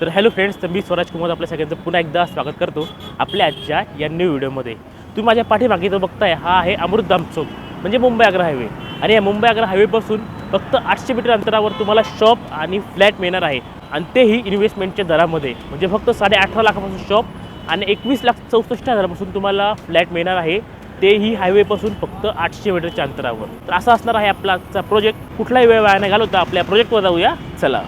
तर hello friends तर मी स्वराज कुमार आपल्या सगळ्यांचं पुन्हा एकदा स्वागत करतो आपल्या आजच्या या न्यू व्हिडिओमध्ये तुम्ही माझ्या पाठीमागे जो बघताय हा आहे अमृतधाम चौक म्हणजे मुंबई आग्रा हायवे आणि या मुंबई आग्रा हायवेपासून फक्त आठशे मीटर अंतरावर तुम्हाला शॉप आणि फ्लॅट मिळणार आहे. आणि तेही इन्व्हेस्टमेंटच्या दरामध्ये. म्हणजे फक्त साडे अठरा लाखापासून शॉप आणि एकवीस लाख चौसष्ट हजारापासून तुम्हाला फ्लॅट मिळणार आहे. तेही हायवेपासून फक्त आठशे मीटरच्या अंतरावर. तर असा असणार आहे आपला आजचा प्रोजेक्ट कुठलाही वेळ वाया नाही घालवता. आपल्या प्रोजेक्टवर जाऊया. चला.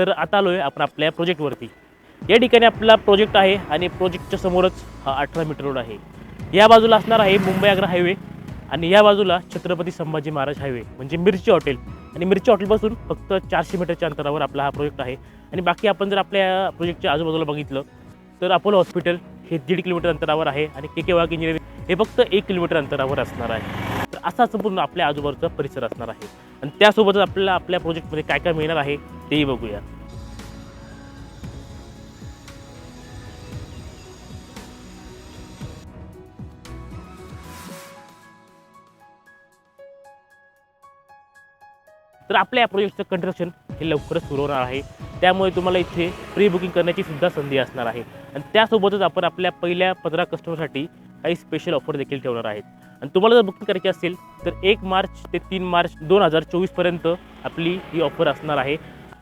तर आता आलो आहे आपण आपल्या प्रोजेक्टवरती या ठिकाणी आपला प्रोजेक्ट आहे आणि प्रोजेक्टच्या समोरच हा अठरा मीटर रोड आहे. या बाजूला असणार आहे मुंबई आग्रा हायवे आणि या बाजूला छत्रपती संभाजी महाराज हायवे म्हणजे मिरची हॉटेल आणि मिरची हॉटेलपासून फक्त चारशे मीटरच्या अंतरावर आपला हा प्रोजेक्ट आहे. आणि बाकी आपण जर आपल्या प्रोजेक्टच्या आजूबाजूला बघितलं तर अपोलो हॉस्पिटल हे दीड किलोमीटर अंतरावर आहे आणि के के वाघ इंजिनिअरिंग हे फक्त एक किलोमीटर अंतरावर असणार आहे. असा संपूर्ण आपल्या आजूबाजूचा परिसर असणार आहे. आणि त्यासोबतच आपल्याला आपल्या प्रोजेक्टमध्ये काय काय मिळणार आहे तेही बघूया. तर आपल्या या प्रोजेक्टचं कन्स्ट्रक्शन हे लवकरच सुरू होणार आहे. त्यामुळे तुम्हाला इथे प्री बुकिंग करण्याची सुद्धा संधी असणार आहे. आणि त्यासोबतच आपण आपल्या पहिल्या पंधरा कस्टमरसाठी काही स्पेशल ऑफर देखील ठेवणार आहेत. आणि तुम्हाला जर बुकिंग करायची असेल तर एक मार्च ते तीन मार्च दोन हजार चोवीसपर्यंत आपली ही ऑफर असणार आहे.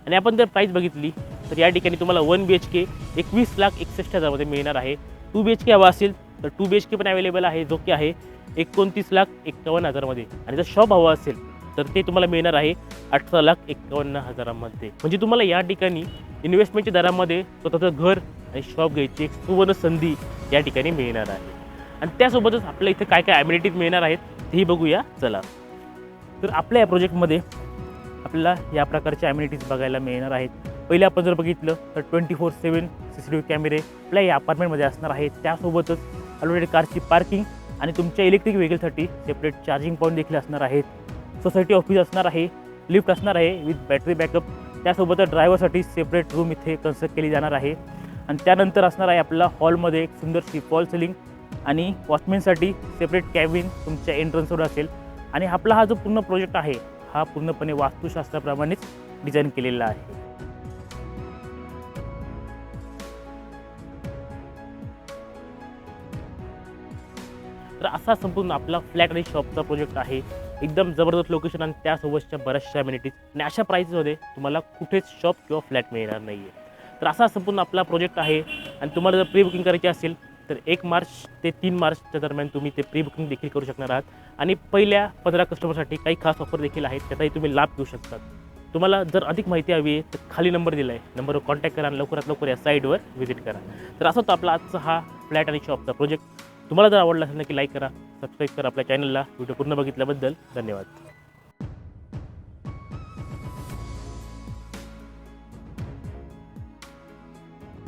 आणि आपण जर प्राईस बघितली तर या ठिकाणी तुम्हाला वन बी एच के एकवीस लाख एकसष्ट हजारमध्ये मिळणार आहे. टू बी एच के हवा असेल तर टू बी एच के पण अवेलेबल आहे जो की आहे एकोणतीस लाख एक्कावन्न हजारमध्ये. आणि जर शॉप हवा असेल तर ते तुम्हाला मिळणार आहे अठरा लाख एक्कावन्न हजारामध्ये. म्हणजे तुम्हाला या ठिकाणी इन्व्हेस्टमेंटच्या दरामध्ये स्वतःचं घर आणि शॉप घ्यायची एक सुवर्ण संधी या ठिकाणी मिळणार आहे. आणि त्यासोबतच आपल्या इथे काय काय ॲम्युनिटीज मिळणार आहेत तेही बघूया. चला. तर आपल्या या प्रोजेक्टमध्ये आपल्याला या प्रकारच्या ॲम्युनिटीज बघायला मिळणार आहेत. पहिले आपण जर बघितलं तर twenty four seven C C T V कॅमेरे आपल्या या अपार्टमेंटमध्ये असणार आहेत. त्यासोबतच अलोडेड कारची पार्किंग आणि तुमच्या इलेक्ट्रिक व्हेकलसाठी सेपरेट चार्जिंग पॉईंट देखील असणार आहेत. सोसायटी ऑफिस असणार आहे लिफ्ट असणार आहे विथ बॅटरी बॅकअप त्यासोबतच ड्रायव्हरसाठी सेपरेट रूम इथे कन्स्ट्रक्ट केली जाणार आहे. आणि त्यानंतर असणार आहे आपल्याला हॉलमध्ये एक सुंदरशी फॉल सिलिंग आणि वॉचमॅनसाठी सेपरेट कॅबिन तुमच्या एंट्रन्सवर असेल. आणि आपला हा जो पूर्ण प्रोजेक्ट आहे हा पूर्णपणे वास्तुशास्त्राप्रमाणेच डिझाईन केलेला आहे. तर असा संपूर्ण आपला फ्लॅट आणि शॉपचा प्रोजेक्ट आहे. एकदम जबरदस्त लोकेशन आणि त्यासोबतच्या बऱ्याचशा अम्युनिटीज आणि अशा प्राईजमध्ये तुम्हाला कुठेच शॉप किंवा फ्लॅट मिळणार नाही आहे तर असा संपूर्ण आपला प्रोजेक्ट आहे. आणि तुम्हाला जर प्री बुकिंग करायची असेल तर एक मार्च ते तीन मार्चच्या दरम्यान तुम्ही ते प्री बुकिंग देखील करू शकणार आहात. आणि पहिल्या पंधरा कस्टमरसाठी काही खास ऑफर देखील आहेत त्याचाही तुम्ही लाभ घेऊ शकतात. तुम्हाला जर अधिक माहिती हवी आहे तर खाली नंबर दिला आहे. नंबरवर कॉन्टॅक्ट करा आणि लवकरात लवकर या साईटवर व्हिजिट करा. तर असं होतं आपला आजचा हा फ्लॅट आणि शॉपचा प्रोजेक्ट तुम्हाला जर आवडला असेल नक्की लाईक करा सबस्क्राईब करा आपल्या चॅनलला व्हिडिओ पूर्ण बघितल्याबद्दल धन्यवाद.